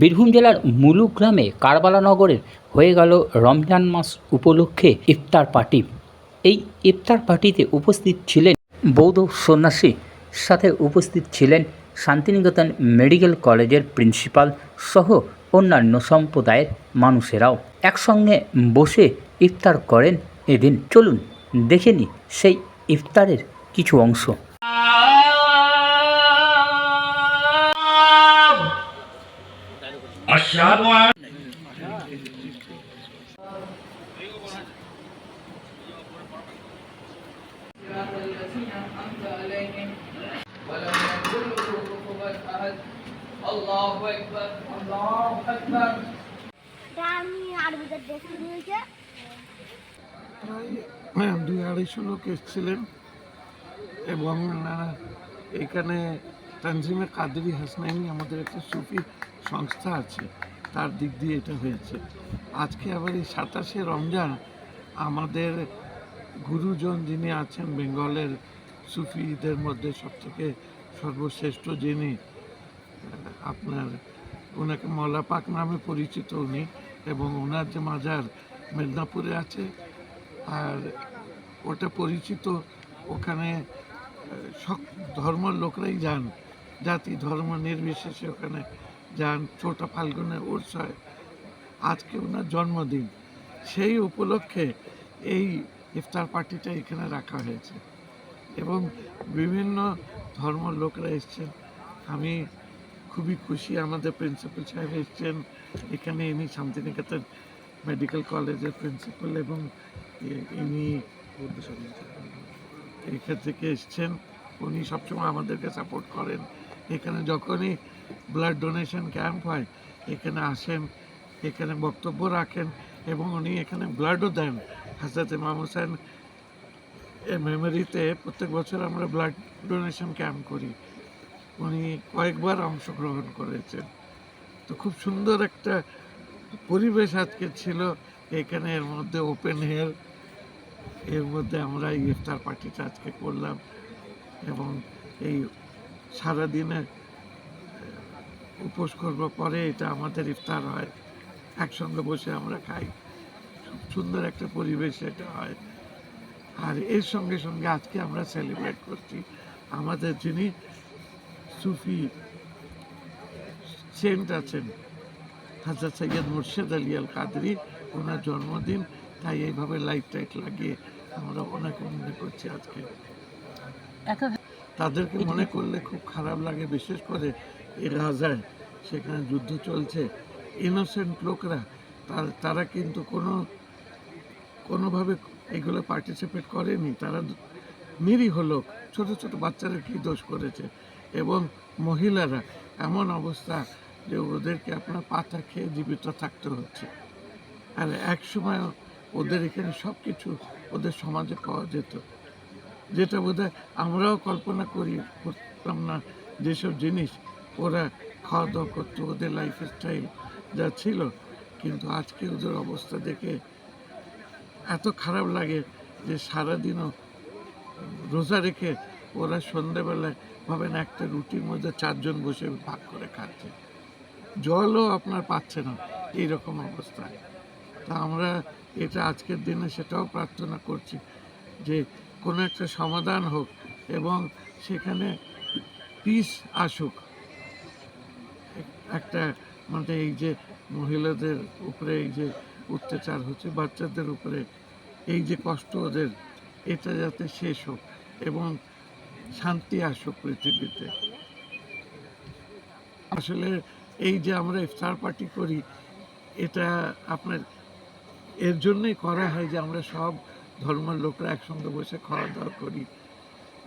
বীরভূম জেলার মুলুক গ্রামে কারবালা নগরের হয়ে গেল রমজান মাস উপলক্ষে ইফতার পার্টি। এই ইফতার পার্টিতে উপস্থিত ছিলেন বৌদ্ধ সন্ন্যাসী, সাথে উপস্থিত ছিলেন শান্তিনিকেতন মেডিকেল কলেজের প্রিন্সিপাল সহ অন্যান্য সম্প্রদায়ের মানুষেরাও। একসঙ্গে বসে ইফতার করেন এদিন। চলুন দেখে নিই সেই ইফতারের কিছু অংশ। আশহাদু আন আল্লাহু আড়াইশো লোক এসেছিলেন এবং এখানে তানজিমে কাদেরি হাসনাইনি আমাদের একটা সুফি সংস্থা আছে। তার দিক দিয়ে এটা হয়েছে। আজকে আবার এই সাতাশে রমজান আমাদের গুরুজন যিনি আছেন বেঙ্গলের সুফিদের মধ্যে সবথেকে সর্বশ্রেষ্ঠ যিনি আপনার ওনাকে মলাপাক নামে পরিচিত উনি এবং ওনার যে মাজার মেদিনীপুরে আছে, আর ওটা পরিচিত ওখানে সব ধর্মের লোকরাই যান। জাতি ধর্ম নির্বিশেষে ওখানে যান, ছোট ফাল্গুনে উৎস হয় আজকে ওনার জন্মদিন। সেই উপলক্ষে এই ইফতার পার্টিটা এখানে রাখা হয়েছে। এবং বিভিন্ন ধর্মের লোকরা এসছেন। আমি খুবই খুশি, আমাদের প্রিন্সিপাল সাহেব এসছেন। এখানে ইনি শান্তিনিকেতন মেডিকেল কলেজের প্রিন্সিপাল এবং ইনি এখান থেকে এসছেন। উনি সবসময় আমাদেরকে সাপোর্ট করেন। এখানে যখনই ব্লাড ডোনেশন ক্যাম্প হয়, এখানে আসেন, এখানে বক্তব্য রাখেন এবং উনি এখানে ব্লাডও দেন। হাজরত ইমাম হোসেন মেমোরিতে প্রত্যেক বছর আমরা ব্লাড ডোনেশন ক্যাম্প করি। উনি কয়েকবার অংশগ্রহণ করেছেন। তো খুব সুন্দর একটা পরিবেশ আজকে ছিল। এখানে এর মধ্যে ওপেন হেয়ার এর মধ্যে আমরা ইফতার পার্টিটা আজকে করলাম এবং এই সারাদিনে উপোস করবার পরে এটা আমাদের ইফতার হয়। একসঙ্গে বসে আমরা খাই। খুব সুন্দর একটা পরিবেশ এটা হয়। আর এর সঙ্গে সঙ্গে আজকে আমরা সেলিব্রেট করছি আমাদের যিনি সুফি সেন্ট আছেন, হাজরত সৈয়দ মুর্শেদ আলী আল কাদরি ওনার জন্মদিন। তাই এইভাবে লাইট টাইট লাগিয়ে আমরা অনেক মনে করছি আজকে। তাদেরকে মনে করলে খুব খারাপ লাগে, বিশেষ করে এ গাজায় সেখানে যুদ্ধ চলছে। ইনোসেন্ট লোকরা, তার কিন্তু কোনো, কোনোভাবে এগুলো পার্টিসিপেট করেনি। তারা নিরীহ লোক, ছোট ছোট বাচ্চারা কী দোষ করেছে? এবং মহিলারা, এমন অবস্থা যে ওদেরকে আপনার পাতা খেয়ে জীবিত থাকতে হচ্ছে। আর এক সময় ওদের এখানে সব কিছু ওদের সমাজে পাওয়া যেত। যেটা বোধহয় আমরাও কল্পনা করি, করতাম না। যেসব জিনিস ওরা খাওয়া দাওয়া করতো, ওদের লাইফ স্টাইল যা ছিল। কিন্তু আজকে ওদের অবস্থা দেখে এত খারাপ লাগে যে সারাদিনও রোজা রেখে ওরা সন্ধ্যেবেলায় ভাবেন একটা রুটির মধ্যে চারজন বসে ভাগ করে খাচ্ছে। জলও আপনার পাচ্ছে না, এইরকম অবস্থা। তা আমরা এটা আজকের দিনে সেটাও প্রার্থনা করছি যে কোনো একটা সমাধান হোক এবং সেখানে পিস আসুক। একটা মানে এই যে মহিলাদের উপরে এই যে অত্যাচার হচ্ছে, বাচ্চাদের উপরে এই যে কষ্ট ওদের, এটা যাতে শেষ হোক এবং শান্তি আসুক পৃথিবীতে। আসলে এই যে আমরা ইফতার পার্টি করি, এটা আপনার, এর জন্যই করা হয় যে আমরা সব ধর্মের লোকরা একসঙ্গে বসে খাওয়া দাওয়া করি।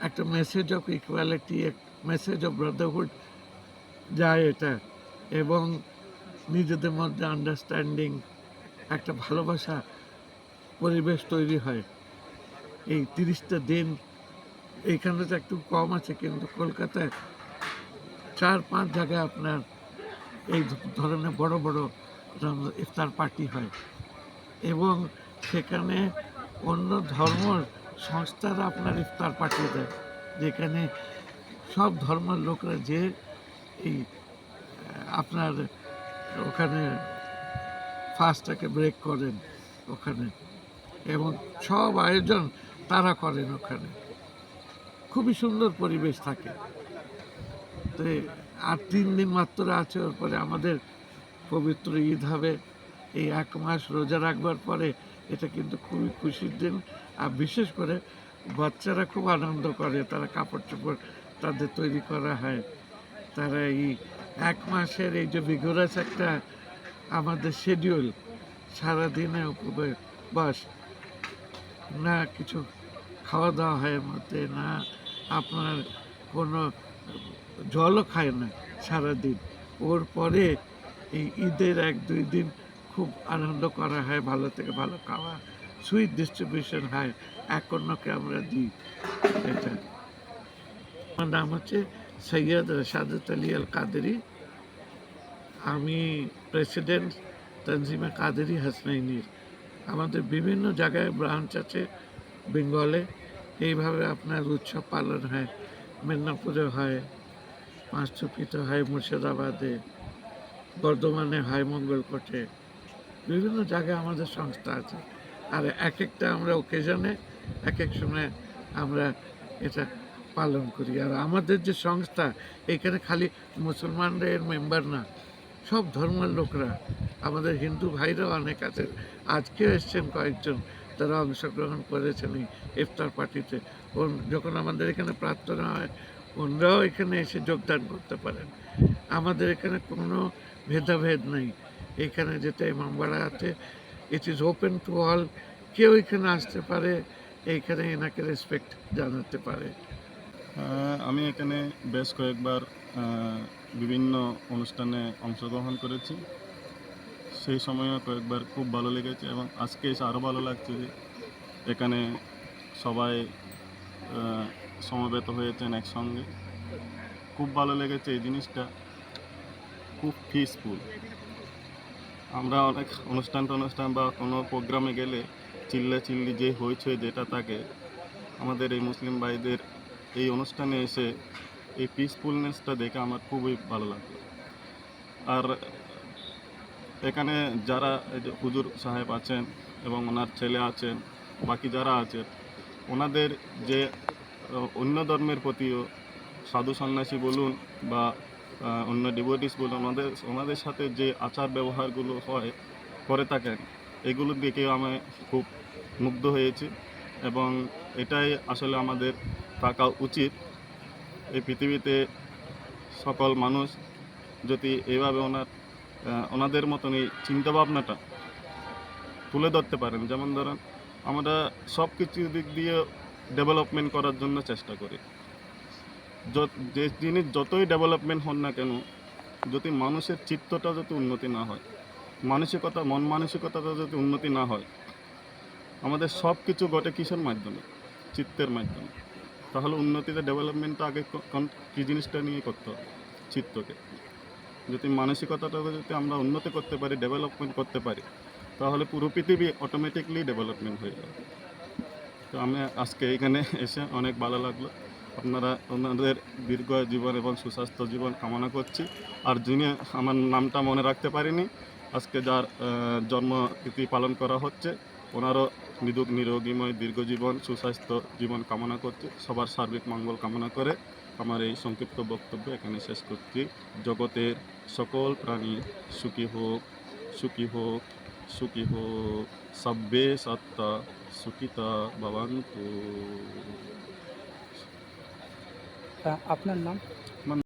একটা মেসেজ অফ ইকুয়ালিটি এক মেসেজ অফ ব্রাদারহুড যায় এটা। এবং নিজেদের মধ্যে আন্ডারস্ট্যান্ডিং একটা ভালোবাসা পরিবেশ তৈরি হয়। এই তিরিশটা দিন এইখানে তো একটু কম আছে, কিন্তু কলকাতায় চার পাঁচ জায়গায় আপনার এই ধরনের বড় বড় ইফতার পার্টি হয়। এবং সেখানে অন্য ধর্মর সংস্থারা আপনার ইফতার পাঠিয়ে দেয়, যেখানে সব ধর্মের লোকরা যে এই, আপনার ওখানে ফাস্টটাকে ব্রেক করেন ওখানে এবং সব আয়োজন তারা করেন ওখানে। খুবই সুন্দর পরিবেশ থাকে। তো আর তিন দিন মাত্র আছে ওর পরে আমাদের পবিত্র ঈদ হবে। এই এক মাস রোজা রাখবার পরে এটা কিন্তু খুবই খুশির দিন। আর বিশেষ করে বাচ্চারা খুব আনন্দ করে, তারা কাপড় চোপড় তাদের তৈরি করা হয়। তারা এই এক মাসের এই যে ভিগোরাস একটা আমাদের শিডিউল সারাদিনে উপবাস না কিছু খাওয়া দাওয়া হয় মধ্যে না আপনার কোনো জলও খায় না সারাদিন। ওর পরে এই ঈদের এক দুই দিন খুব আনন্দ করা হয়, ভালো থেকে ভালো খাওয়া সুইট ডিস্ট্রিবিউশন হয় এক অন্যকে আমরা দিই এটা। আমার নাম হচ্ছে সৈয়দ রশাদত আলী আল কাদেরি। আমি প্রেসিডেন্ট তনজিমে কাদেরি হাসনাইনির। আমাদের বিভিন্ন জায়গায় ব্রাঞ্চ আছে বেঙ্গলে, এইভাবে আপনার উৎসব পালন হয়, মেদিনীপুরে হয় পাঁচ পাঁচচুপিতে হয় মুর্শিদাবাদে, বর্ধমানে হয় মঙ্গলকোটে। বিভিন্ন জায়গায় আমাদের সংস্থা আছে। আর এক একটা আমরা ওকেশনে এক এক সময় আমরা এটা পালন করি। আর আমাদের যে সংস্থা, এখানে খালি মুসলমানরা এর মেম্বার না, সব ধর্মের লোকরা, আমাদের হিন্দু ভাইরাও অনেক আছে। আজকেও এসছেন কয়েকজন, তারা অংশগ্রহণ করেছেন এই ইফতার পার্টিতে। যখন আমাদের এখানে প্রার্থনা হয়, ওনারাও এখানে এসে যোগদান করতে পারেন। আমাদের এখানে কোনো ভেদাভেদ নেই। এখানে যেটা ইমামবাড়া আছে। It is open to all কেউ এখানে আসতে পারে, এইখানে এনাকে রেসপেক্ট জানাতে পারে। আমি এখানে বেশ কয়েকবার বিভিন্ন অনুষ্ঠানে অংশগ্রহণ করেছি। সেই সময়ও কয়েকবার খুব ভালো লেগেছে এবং আজকে এসে আরও ভালো লাগছে যে এখানে সবাই সমবেত হয়েছেন একসঙ্গে। খুব ভালো লেগেছে এই জিনিসটা। খুব পিসফুল আমরা অনেক অনুষ্ঠান টনুষ্ঠান বা কোনো প্রোগ্রামে গেলে চিল্লা চিল্লি যে হয়েছে যেটা থাকে, আমাদের এই মুসলিম ভাইদের এই অনুষ্ঠানে এসে এই পিসফুলনেসটা দেখে আমার খুবই ভালো লাগল। আর এখানে যারা এই যে হুজুর সাহেব আছেন এবং ওনার ছেলে আছেন, বাকি যারা আছেন, ওনাদের যে অন্য ধর্মের প্রতিও সাধু সন্ন্যাসী বলুন বা অন্য ডিভোটিস বলুন ওনাদের সাথে যে আচার ব্যবহারগুলো হয়, করে থাকেন, এগুলো দেখেও আমি খুব মুগ্ধ হয়েছি এবং এটাই আসলে আমাদের থাকা উচিত। এই পৃথিবীতে সকল মানুষ যদি এইভাবে ওনার ওনাদের মতন এই চিন্তাভাবনাটা তুলে ধরতে পারেন, যেমন ধরেন আমরা সব কিছু দিক দিয়ে ডেভেলপমেন্ট করার জন্য চেষ্টা করি। যে জিনিস যতই ডেভেলপমেন্ট হন না কেন, যদি মানুষের চিত্তটা যদি উন্নতি না হয়, মানসিকতা, মন মানসিকতাটা যদি উন্নতি না হয়, আমাদের সব কিছু ঘটে কিসের মাধ্যমে? চিত্তের মাধ্যমে। তাহলে উন্নতিতে ডেভেলপমেন্টটা আগে কী জিনিসটা নিয়ে করতে হবে? চিত্তকে। যদি মানসিকতাটাকে যদি আমরা উন্নতি করতে পারি ডেভেলপমেন্ট করতে পারি, তাহলে পুরো পৃথিবী অটোমেটিকলি ডেভেলপমেন্ট হয়ে যাবে। তো আমি আজকে এখানে এসে অনেক ভালো লাগল। আপনারা ওনাদের দীর্ঘ জীবন এবং সুস্বাস্থ্য জীবন কামনা করছি। আর যিনি আমার নামটা মনে রাখতে পারিনি, আজকে যার জন্মতিথি পালন করা হচ্ছে, ওনারও নিদুক, নিরোগীময় দীর্ঘ জীবন, সুস্বাস্থ্য জীবন কামনা করছি। সবার সার্বিক মঙ্গল কামনা করে আমার এই সংক্ষিপ্ত বক্তব্য এখানে শেষ করছি। জগতের সকল প্রাণী সুখী হোক সুখী হোক সুখী হোক। সব্বে সত্তা সুখিতা ভবন্তু। আপনার নাম?